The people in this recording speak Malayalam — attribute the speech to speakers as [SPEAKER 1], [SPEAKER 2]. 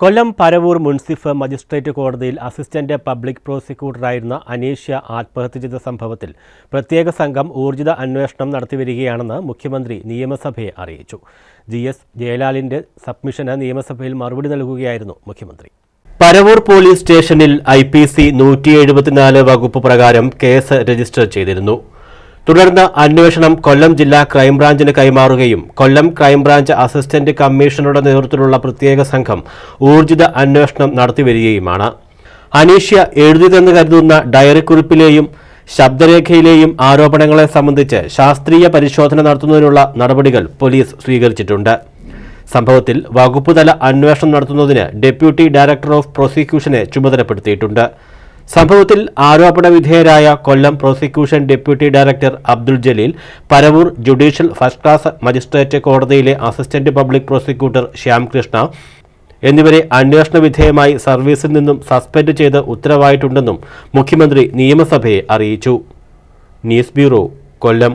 [SPEAKER 1] കൊല്ലം പരവൂർ മുൻസിഫ് മജിസ്ട്രേറ്റ് കോടതിയിൽ അസിസ്റ്റന്റ് പബ്ലിക് പ്രോസിക്യൂട്ടറായിരുന്ന അനീഷ്യ ആത്മഹത്യ ചെയ്ത സംഭവത്തിൽ പ്രത്യേക സംഘം ഊർജിത അന്വേഷണം നടത്തിവരികയാണെന്ന് മുഖ്യമന്ത്രി നിയമസഭയെ അറിയിച്ചു. ജി എസ് ജയലാലിന്റെ സബ്മിഷന് നിയമസഭയിൽ മറുപടി നൽകുകയായിരുന്നു മുഖ്യമന്ത്രി. പരവൂർ പോലീസ് സ്റ്റേഷനിൽ ഐ പി സി നൂറ്റി എഴുപത്തിനാല് വകുപ്പ് പ്രകാരം കേസ് രജിസ്റ്റർ ചെയ്തിരുന്നു. തുടർന്ന് അന്വേഷണം കൊല്ലം ജില്ലാ ക്രൈംബ്രാഞ്ചിന് കൈമാറുകയും കൊല്ലം ക്രൈംബ്രാഞ്ച് അസിസ്റ്റന്റ് കമ്മീഷണറുടെ നേതൃത്വത്തിലുള്ള പ്രത്യേക സംഘം ഊർജിത അന്വേഷണം നടത്തിവരികയുമാണ്. അനീഷ്യ എഴുതിയതെന്ന് കരുതുന്ന ഡയറിക്കുറിപ്പിലെയും ശബ്ദരേഖയിലെയും ആരോപണങ്ങളെ സംബന്ധിച്ച് ശാസ്ത്രീയ പരിശോധന നടത്തുന്നതിനുള്ള നടപടികൾ പോലീസ് സ്വീകരിച്ചിട്ടുണ്ട്. സംഭവത്തിൽ വകുപ്പുതല അന്വേഷണം നടത്തുന്നതിന് ഡെപ്യൂട്ടി ഡയറക്ടർ ഓഫ് പ്രോസിക്യൂഷനെ ചുമതലപ്പെടുത്തിയിട്ടുണ്ട്. സംഭവത്തിൽ ആരോപണ വിധേയരായ Kollam prosecution deputy director Abdul Jaleel Paravur judicial first class magistrate കോടതിയിലെ അസിസ്റ്റന്റ് പബ്ലിക് പ്രോസിക്യൂട്ടർ ശ്യാംകൃഷ്ണ എന്നിവരെ അന്വേഷണ വിധേയമായി സർവീസിൽ നിന്നും സസ്പെൻഡ് ചെയ്ത് ഉത്തരവായിട്ടുണ്ടെന്നും മുഖ്യമന്ത്രി നിയമസഭയെ അറിയിച്ചു. News bureau Kollam.